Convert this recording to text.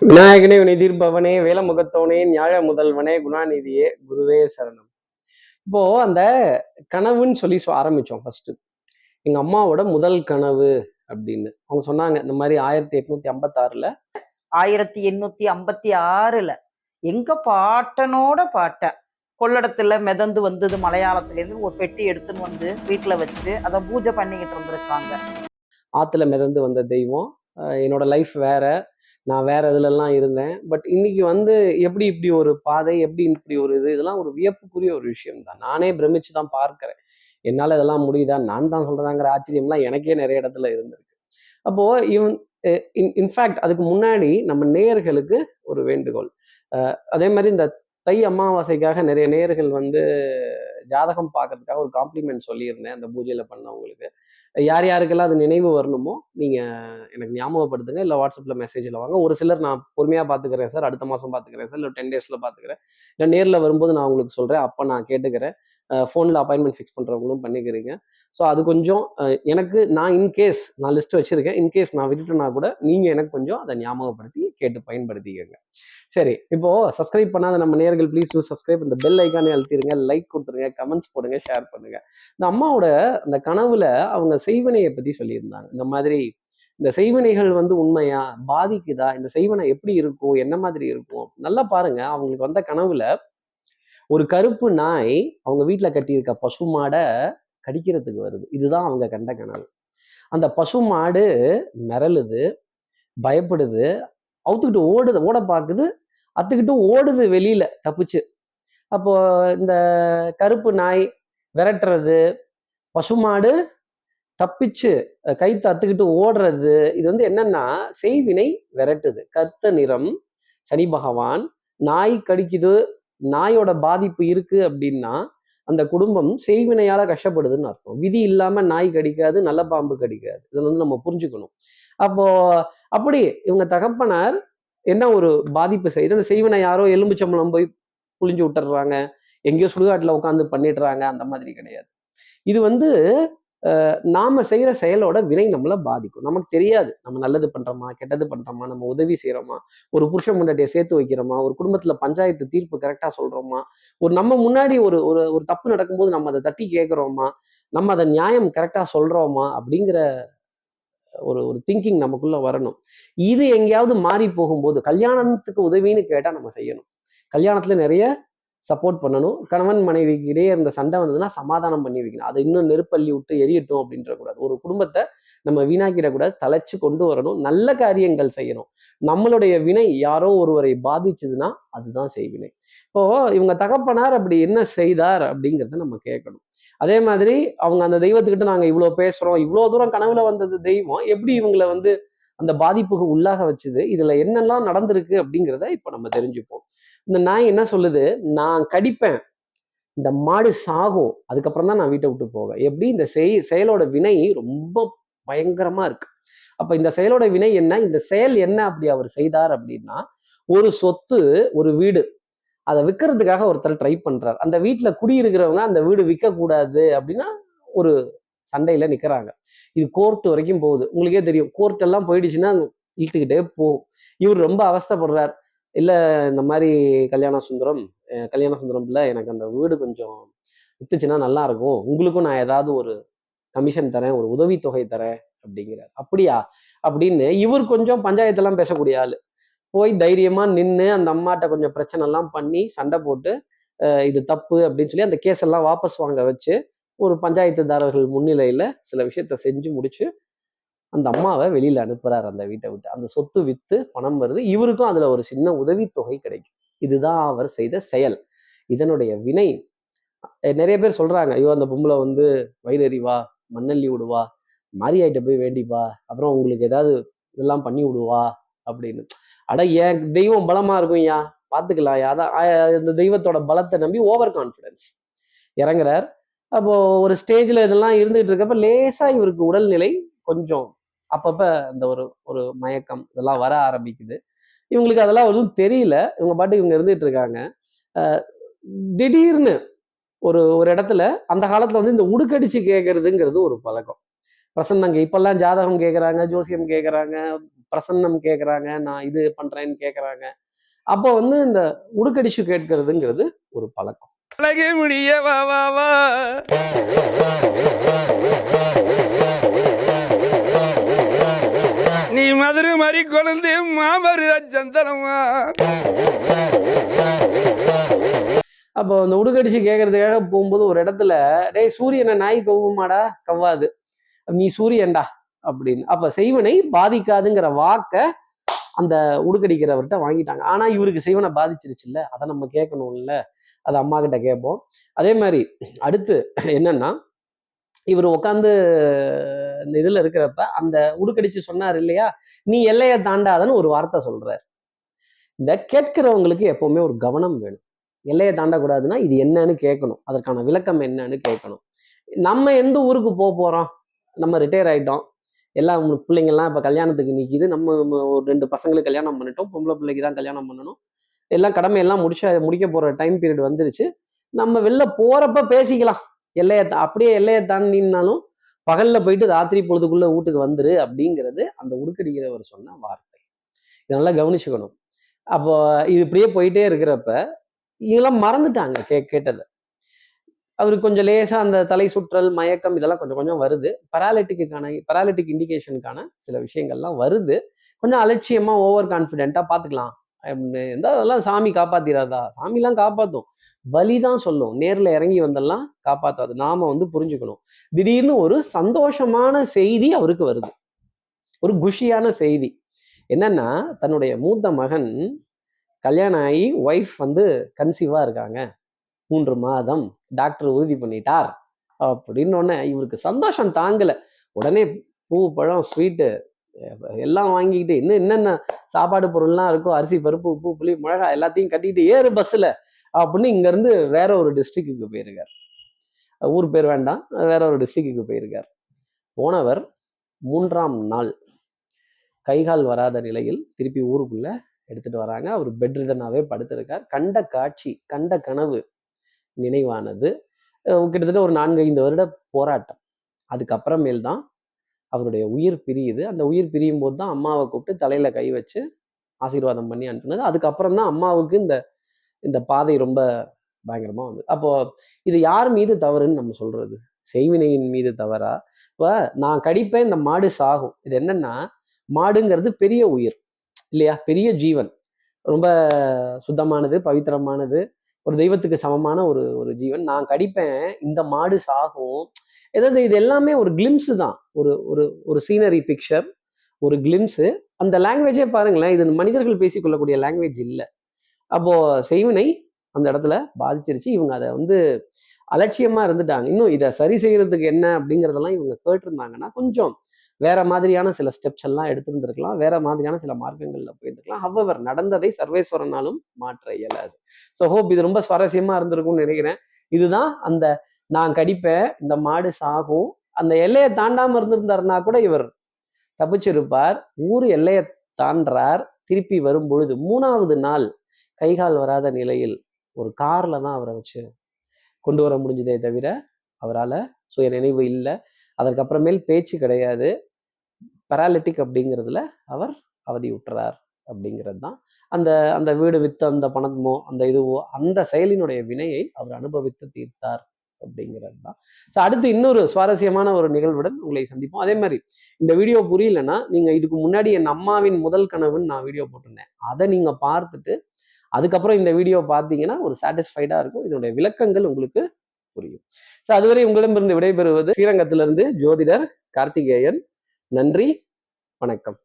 விநாயகனே வினைதீர்ப்பவனே வேலமுகத்தவனே ஞாழ முதல்வனே குணாநிதியே குருவே சரணம். இப்போ அந்த கனவுன்னு சொல்லி ஆரம்பிச்சோம் ஃபர்ஸ்ட் எங்க அம்மாவோட முதல் கனவு அப்படின்னு. அவங்க சொன்னாங்க இந்த மாதிரி ஆயிரத்தி எட்நூத்தி ஐம்பத்தாறுல. ஆயிரத்தி எண்ணூத்தி ஐம்பத்தி ஆறுல எங்க பாட்டனோட பாட்ட கொள்ளடத்துல மிதந்து வந்தது மலையாளத்துல இருந்து ஒரு பெட்டி எடுத்துன்னு வந்து வீட்டுல வச்சு அதை பூஜை பண்ணிக்கிட்டு இருந்திருக்காங்க. ஆத்துல மிதந்து வந்த தெய்வம். என்னோட லைஃப் வேற. நான் வேற இதுலலாம் இருந்தேன். பட் இன்னைக்கு வந்து எப்படி இப்படி ஒரு பாதை எப்படி இப்படி ஒரு இது இதெல்லாம் ஒரு வியப்புக்குரிய ஒரு விஷயம் தான் நானே பிரமிச்சு தான் பார்க்குறேன். என்னால் இதெல்லாம் முடியுதா? நான் தான் சொல்கிறதாங்கிற ஆச்சரியம்லாம் எனக்கே நிறைய இடத்துல இருந்திருக்கு. அப்போது இவன் இன்ஃபேக்ட் அதுக்கு முன்னாடி நம்ம நேயர்களுக்கு ஒரு வேண்டுகோள். அதே மாதிரி இந்த தை அமாவாசைக்காக நிறைய நேர்கள் வந்து ஜாதகம் பார்க்கறதுக்காக ஒரு காம்ப்ளிமெண்ட் சொல்லியிருந்தேன் அந்த பூஜையில் பண்ணவங்களுக்கு. யார் யாருக்கெல்லாம் அது நினைவு வரணுமோ நீங்கள் எனக்கு ஞாபகப்படுத்துங்க. இல்லை வாட்ஸ்அப்பில் மெசேஜில் வாங்க. ஒரு சிலர் நான் பொறுமையாக பார்த்துக்கிறேன் சார் அடுத்த மாதம் பார்த்துக்கிறேன் சார் இல்லை டென் டேஸில் பார்த்துக்கிறேன். இல்லை நேரில் வரும்போது நான் உங்களுக்கு சொல்கிறேன் அப்போ நான் கேட்டுக்கிறேன். ஃபோனில் அப்பாயின்மெண்ட் ஃபிக்ஸ் பண்ணுறவங்களும் பண்ணிக்கிறீங்க. ஸோ அது கொஞ்சம் எனக்கு நான் இன்கேஸ் நான் லிஸ்ட் வச்சுருக்கேன். இன்கேஸ் நான் விட்டுட்டேன்னா கூட நீங்கள் எனக்கு கொஞ்சம் அதை ஞாபகப்படுத்தி கேட்டு பயன்படுத்திக்கோங்க. சரி இப்போது சப்ஸ்கிரைப் பண்ணாத நம்ம நேர்கள் ப்ளீஸ் டூ சப்ஸ்கிரைப் இந்த பெல் ஐக்கானே அழுத்திடுங்க லைக் கொடுத்துருங்க கமெண்ட்ஸ் போடுங்க ஷேர் பண்ணுங்க. இந்த அம்மாவோட அந்த கனவுல அவங்க செய்வனையை பற்றி சொல்லியிருந்தாங்க. இந்த மாதிரி இந்த செய்வனைகள் வந்து உண்மையா? பாதிக்குதா? இந்த செய்வனை எப்படி இருக்கும்? என்ன மாதிரி இருக்கும்? நல்லா பாருங்க. அவங்களுக்கு வந்த கனவுல ஒரு கருப்பு நாய் அவங்க வீட்டில் கட்டியிருக்க பசு மாடை கடிக்கிறதுக்கு வருது. இதுதான் அவங்க கண்ட கனவு. அந்த பசு மாடு மிரளுது பயப்படுது அவுத்துக்கிட்டு ஓடுது ஓட பார்க்குது அத்துக்கிட்டு ஓடுது வெளியில தப்பிச்சு. அப்போ இந்த கருப்பு நாய் விரட்டுறது பசுமாடு தப்பிச்சு கை தத்துக்கிட்டு அத்துக்கிட்டு ஓடுறது இது வந்து என்னன்னா செய்வினை விரட்டுது. கருத்த நிறம் சனி பகவான் நாய் கடிக்குது நாயோட பாதிப்பு இருக்கு அப்படின்னா அந்த குடும்பம் செய்வினையால கஷ்டப்படுதுன்னு அர்த்தம். விதி இல்லாம நாய் கடிக்காது நல்ல பாம்பு கடிக்காது. இதை வந்து நம்ம புரிஞ்சுக்கணும். அப்போ அப்படி இவங்க தகப்பனார் என்ன ஒரு பாதிப்பு செய்து அந்த செய்வினை யாரோ எலும்புச்சம்பளம் போய் புளிஞ்சு விட்டுறாங்க எங்கேயோ சுடுகாட்டில் உட்காந்து பண்ணிடுறாங்க. அந்த மாதிரி கிடையாது. இது வந்து நாம செய்யற செயலோட வினை நம்மளை பாதிக்கும். நமக்கு தெரியாது. நம்ம நல்லது பண்றோமா? கெட்டது பண்றோமா? நம்ம உதவி செய்யறோமா ஒரு புருஷன் முன்னாடியை சேர்த்து வைக்கிறோமா? ஒரு குடும்பத்துல பஞ்சாயத்து தீர்ப்பு கரெக்டா சொல்றோமா? ஒரு நம்ம முன்னாடி ஒரு ஒரு ஒரு தப்பு நடக்கும்போது நம்ம அதை தட்டி கேட்குறோமா நம்ம அதை நியாயம் கரெக்டா சொல்றோமா? அப்படிங்கிற ஒரு ஒரு திங்கிங் நமக்குள்ள வரணும். இது எங்கேயாவது மாறி போகும்போது கல்யாணத்துக்கு உதவின்னு கேட்டா நம்ம செய்யணும். கல்யாணத்துல நிறைய சப்போர்ட் பண்ணணும். கணவன் மனைவிக்கு இடையே இருந்த சண்டை வந்ததுன்னா சமாதானம் பண்ணி வைக்கணும். அதை இன்னும் நெருப்பள்ளி விட்டு எரியட்டும் அப்படின்ற கூடாது ஒரு குடும்பத்தை நம்ம வீணாக்கிடக்கூடாது. தலைச்சு கொண்டு வரணும். நல்ல காரியங்கள் செய்யணும். நம்மளுடைய வினை யாரோ ஒருவரை பாதிச்சதுன்னா அதுதான் செய்வினை. இப்போ இவங்க தகப்பனார் அப்படி என்ன செய்தார் அப்படிங்கிறத நம்ம கேட்கணும். அதே மாதிரி அவங்க அந்த தெய்வத்துக்கிட்ட நாங்க இவ்வளோ பேசுகிறோம் இவ்வளோ தூரம் கனவுல வந்தது தெய்வம். எப்படி இவங்களை வந்து அந்த பாதிப்புக்கு உள்ளாக வச்சுது? இதுல என்னெல்லாம் நடந்திருக்கு அப்படிங்கிறத இப்போ நம்ம தெரிஞ்சுப்போம். இந்த நாய் என்ன சொல்லுது? நான் கடிப்பேன். இந்த மாடு சாகும். அதுக்கப்புறம் தான் நான் வீட்டை விட்டு போவேன். எப்படி? இந்த செய் செயலோட வினை ரொம்ப பயங்கரமா இருக்கு. அப்ப இந்த செயலோட வினை என்ன? இந்த செயல் என்ன அப்படி அவர் செய்தார் அப்படின்னா ஒரு சொத்து ஒரு வீடு. அதை விற்கிறதுக்காக ஒருத்தர் ட்ரை பண்றார். அந்த வீட்டுல குடியிருக்கிறவங்க அந்த வீடு விற்க கூடாது அப்படின்னா ஒரு சண்டையில நிக்கிறாங்க. இது கோர்ட் வரைக்கும் போகுது. உங்களுக்கே தெரியும். கோர்ட் எல்லாம் போயிடுச்சுன்னா இழுத்துக்கிட்டே போகும். இவர் ரொம்ப அவஸ்தைப்படுறார். இல்லை இந்த மாதிரி கல்யாண சுந்தரம் கல்யாண கல்யாண சுந்தரம்ல எனக்கு அந்த வீடு கொஞ்சம் வித்துச்சுன்னா நல்லா இருக்கும். உங்களுக்கும் நான் ஏதாவது ஒரு கமிஷன் தரேன் ஒரு உதவித்தொகை தரேன் அப்படிங்கிறார். அப்படியா? அப்படின்னு இவர் கொஞ்சம் பஞ்சாயத்தெல்லாம் பேசக்கூடிய ஆள். போய் தைரியமா நின்று அந்த அம்மாட்ட கொஞ்சம் பிரச்சனை எல்லாம் பண்ணி சண்டை போட்டு இது தப்பு அப்படின்னு சொல்லி அந்த கேஸ் எல்லாம் வாபஸ் வாங்க வச்சு ஒரு பஞ்சாயத்துதாரர்கள் முன்னிலையில சில விஷயத்த செஞ்சு முடிச்சு அந்த அம்மாவை வெளியில் அனுப்புறாரு அந்த வீட்டை விட்டு. அந்த சொத்து வித்து பணம் வருது. இவருக்கும் அதுல ஒரு சின்ன உதவித்தொகை கிடைக்கும். இதுதான் அவர் செய்த செயல். இதனுடைய வினை நிறைய பேர் சொல்றாங்க ஐயோ அந்த பொம்பளை வந்து வயிறறிவா மண்ணள்ளி விடுவா மாரியாயிட்ட போய் வேண்டிப்பா அப்புறம் உங்களுக்கு ஏதாவது இதெல்லாம் பண்ணி விடுவா அப்படின்னு. அட ஏன் தெய்வம் பலமா இருக்கும் யா பாத்துக்கலாம் அதான் இந்த தெய்வத்தோட பலத்தை நம்பி ஓவர் கான்ஃபிடன்ஸ் இறங்குறார். அப்போ ஒரு ஸ்டேஜ்ல இதெல்லாம் இருந்துகிட்டு இருக்கப்ப லேசா இவருக்கு உடல்நிலை கொஞ்சம் அப்பப்ப இந்த ஒரு ஒரு மயக்கம் இதெல்லாம் வர ஆரம்பிக்குது. இவங்களுக்கு அதெல்லாம் ஒன்றும் தெரியல. இவங்க பாட்டு இவங்க இருந்துட்டு இருக்காங்க. திடீர்னு ஒரு ஒரு இடத்துல அந்த காலத்துல வந்து இந்த உடுக்கடிச்சு கேட்கறதுங்கிறது ஒரு பழக்கம். பிரசன்னங்க இப்பெல்லாம் ஜாதகம் கேட்குறாங்க ஜோசியம் கேட்குறாங்க பிரசன்னம் கேட்குறாங்க நான் இது பண்றேன்னு கேட்குறாங்க அப்போ வந்து இந்த உடுக்கடிச்சு கேட்கறதுங்கிறது ஒரு பழக்கம். அழகே முடிய வா வா வா. மதுரை மாதிரி கொழுந்து மாமருத சந்தனமா? அப்போ அந்த உடுக்கடிச்சு கேட்கறதுக்காக போகும்போது ஒரு இடத்துல டேய் சூரியனை நாய் கவ்வுமாடா? கவ்வாது. நீ சூரியன்டா? அப்படின்னு. அப்ப செய்வனை பாதிக்காதுங்கிற வாக்க அந்த உடுக்கடிக்கிறவர்கிட்ட வாங்கிட்டாங்க. ஆனா இவருக்கு செய்வனை பாதிச்சிருச்சுல்ல? அதை நம்ம கேட்கணும்ல? அது அம்மா கிட்ட கேட்போம். அதே மாதிரி அடுத்து என்னன்னா இவர் உட்காந்து இந்த இதுல இருக்கிறப்ப அந்த உடுக்கடிச்சு சொன்னார் இல்லையா? நீ எல்லையை தாண்டாதன்னு ஒரு வார்த்தை சொல்கிறார் இந்த கேட்கிறவங்களுக்கு எப்போவுமே ஒரு கவனம் வேணும். எல்லையை தாண்டக்கூடாதுன்னா இது என்னன்னு கேட்கணும். அதற்கான விளக்கம் என்னன்னு கேட்கணும். நம்ம எந்த ஊருக்கு போக போறோம்? நம்ம ரிட்டையர் ஆயிட்டோம். எல்லா பிள்ளைங்கள்லாம் இப்போ கல்யாணத்துக்கு நிற்கிது நம்ம ஒரு ரெண்டு பசங்களுக்கு கல்யாணம் பண்ணிட்டோம். பொம்பளை பிள்ளைக்கு தான் கல்யாணம் பண்ணணும். எல்லாம் கடமையெல்லாம் முடிச்ச முடிக்க போற டைம் பீரியட் வந்துருச்சு. நம்ம வெளில போறப்ப பேசிக்கலாம். எல்லையை அப்படியே எல்லையை தாண்டினாலும் பகல்ல போயிட்டு ராத்திரி பொழுதுக்குள்ள வீட்டுக்கு வந்துரு அப்படிங்கிறது அந்த உடுக்கடிக்கிறவர் சொன்ன வார்த்தை. இதெல்லாம் கவனிச்சுக்கணும். அப்போ இது இப்படியே போயிட்டே இருக்கிறப்ப இதெல்லாம் மறந்துட்டாங்க கே கேட்டதை. அவருக்கு கொஞ்சம் லேசா அந்த தலை சுற்றல் மயக்கம் இதெல்லாம் கொஞ்சம் கொஞ்சம் வருது. பராலிட்டிக்கான பராலிட்டிக் இண்டிகேஷனுக்கான சில விஷயங்கள்லாம் வருது. கொஞ்சம் அலட்சியமா ஓவர் கான்ஃபிடென்ட்டா பார்த்துக்கலாம் அப்படின்னு இருந்தா அதெல்லாம் சாமி காப்பாத்திராதா? சாமிலாம் காப்பாத்தும். வலி தான் சொல்லும். நேரில் இறங்கி வந்தெல்லாம் காப்பாற்றாது நாம வந்து புரிஞ்சுக்கணும். திடீர்னு ஒரு சந்தோஷமான செய்தி அவருக்கு வருது. ஒரு குஷியான செய்தி. என்னன்னா தன்னுடைய மூத்த மகன் கல்யாணம் ஆகி ஒய்ஃப் வந்து கன்சீவா இருக்காங்க. மூன்று மாதம் டாக்டர் உறுதி பண்ணிட்டார். அப்படின்னு உடனே இவருக்கு சந்தோஷம் தாங்கல. உடனே பூ பழம் ஸ்வீட்டு எல்லாம் வாங்கிக்கிட்டு இன்னும் என்னென்ன சாப்பாடு பொருள்லாம் இருக்கோ அரிசி பருப்பு உப்பு புளி மிளகாய் எல்லாத்தையும் கட்டிக்கிட்டு ஏறு பஸ்ஸில் அப்படின்னு இங்கேருந்து வேற ஒரு டிஸ்ட்ரிக்ட்டுக்கு போயிருக்கார். ஊர் பேர் வேண்டாம். வேற ஒரு டிஸ்ட்ரிக்ட்டுக்கு போயிருக்கார். போனவர் மூன்றாம் நாள். கைகால் வராத நிலையில் திருப்பி ஊருக்குள்ள எடுத்துட்டு வராங்க. அவர் பெட்ரிடனாகவே படுத்திருக்கார். கண்ட காட்சி கண்ட கனவு நினைவானது. கிட்டத்தட்ட ஒரு நான்கு ஐந்து வருட போராட்டம். அதுக்கப்புறமேல் தான் அவருடைய உயிர் பிரியுது. அந்த உயிர் பிரியும் போது தான் அம்மாவை கூப்பிட்டு தலையில கை வச்சு ஆசீர்வாதம் பண்ணி அனுப்புனது. அதுக்கப்புறம் தான் அம்மாவுக்கு இந்த இந்த பாதை ரொம்ப பயங்கரமாக வந்து அப்போ இது யார் மீது தவறுன்னு நம்ம சொல்றது? செய்வினையின் மீது தவறா? இப்போ நான் கடிப்பேன் இந்த மாடு சாகும். இது என்னன்னா மாடுங்கிறது பெரிய உயிர் இல்லையா? பெரிய ஜீவன். ரொம்ப சுத்தமானது பவித்திரமானது ஒரு தெய்வத்துக்கு சமமான ஒரு ஒரு ஜீவன். நான் கடிப்பேன் இந்த மாடு சாகும். ஏதாவது இது எல்லாமே ஒரு கிளிம்ஸு தான். ஒரு ஒரு ஒரு சீனரி பிக்சர் ஒரு கிளிம்ஸு அந்த லாங்குவேஜே பாருங்களேன் இது மனிதர்கள் பேசிக்கொள்ளக்கூடிய லாங்குவேஜ் இல்லை. அப்போ செய்வினை அந்த இடத்துல பாதிச்சிருச்சு. இவங்க அதை வந்து அலட்சியமா இருந்துட்டாங்க. இன்னும் இதை சரி செய்யறதுக்கு என்ன அப்படிங்கிறதெல்லாம் இவங்க கேட்டிருந்தாங்கன்னா கொஞ்சம் வேற மாதிரியான சில ஸ்டெப்ஸ் எல்லாம் எடுத்திருந்திருக்கலாம். வேற மாதிரியான சில மார்க்கங்கள்ல போயிருந்துருக்கலாம். ஹவ்வவர் நடந்ததை சர்வேஸ்வரனாலும் மாற்ற இயலாது. ஸோ ஹோப் இது ரொம்ப சுவாரஸ்யமா இருந்திருக்கும்னு நினைக்கிறேன். இதுதான் அந்த நான் கடிப்பேன் இந்த மாடு சாகும் அந்த எல்லையை தாண்டாம இருந்திருந்தாருன்னா கூட இவர் தப்பிச்சிருப்பார். ஊர் எல்லையை தாண்டார் திருப்பி வரும் பொழுது மூணாவது நாள் கைகால் வராத நிலையில் ஒரு காரில் தான் அவரை வச்சு கொண்டு வர முடிஞ்சதே தவிர அவரால் சுய நினைவு இல்லை. அதற்கப்புறமேல் பேச்சு கிடையாது. பராலிட்டிக் அப்படிங்கிறதுல அவர் அவதி விட்டுறார் அப்படிங்கிறது தான். அந்த அந்த வீடு வித்து அந்த பணமோ அந்த இதுவோ அந்த செயலினுடைய வினையை அவர் அனுபவித்து தீர்த்தார் அப்படிங்கிறது தான். ஸோ அடுத்து இன்னொரு சுவாரஸ்யமான ஒரு நிகழ்வுடன் உங்களை சந்திப்போம். அதே மாதிரி இந்த வீடியோ புரியலன்னா நீங்கள் இதுக்கு முன்னாடி என் அம்மாவின் முதல் கனவுன்னு நான் வீடியோ போட்டிருந்தேன். அதை நீங்கள் பார்த்துட்டு அதுக்கப்புறம் இந்த வீடியோ பார்த்தீங்கன்னா ஒரு சாட்டிஸ்ஃபைடாக இருக்கும். இதனுடைய விளக்கங்கள் உங்களுக்கு புரியும். ஸோ அதுவரை உங்களிடமிருந்து விடைபெறுவது ஸ்ரீரங்கத்திலிருந்து ஜோதிடர் கார்த்திகேயன். நன்றி வணக்கம்.